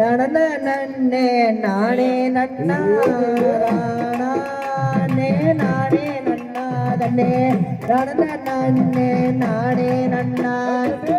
நடந்த நன்னே நானே நன்னாரே நானே நன்னாரே நடந்த நன்னே நானே நன்னாரே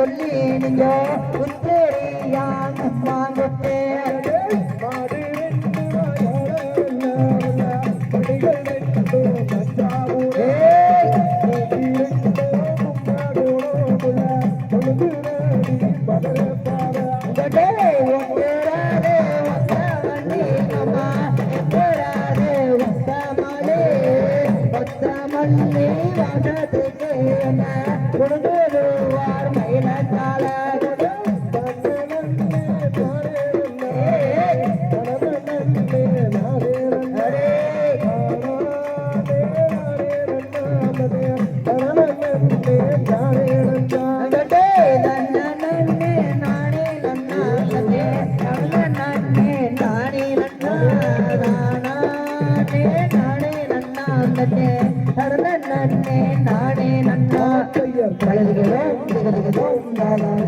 சொல்லி நீங்க உத்தேரியான் வாங்கத்தே மல்லி வந்ததுக்கு கொடுங்க நன்னே நடந்த நன்னே நானே நன்னா. பழகுகிறோம் திகழ்கிறோம் நாளாக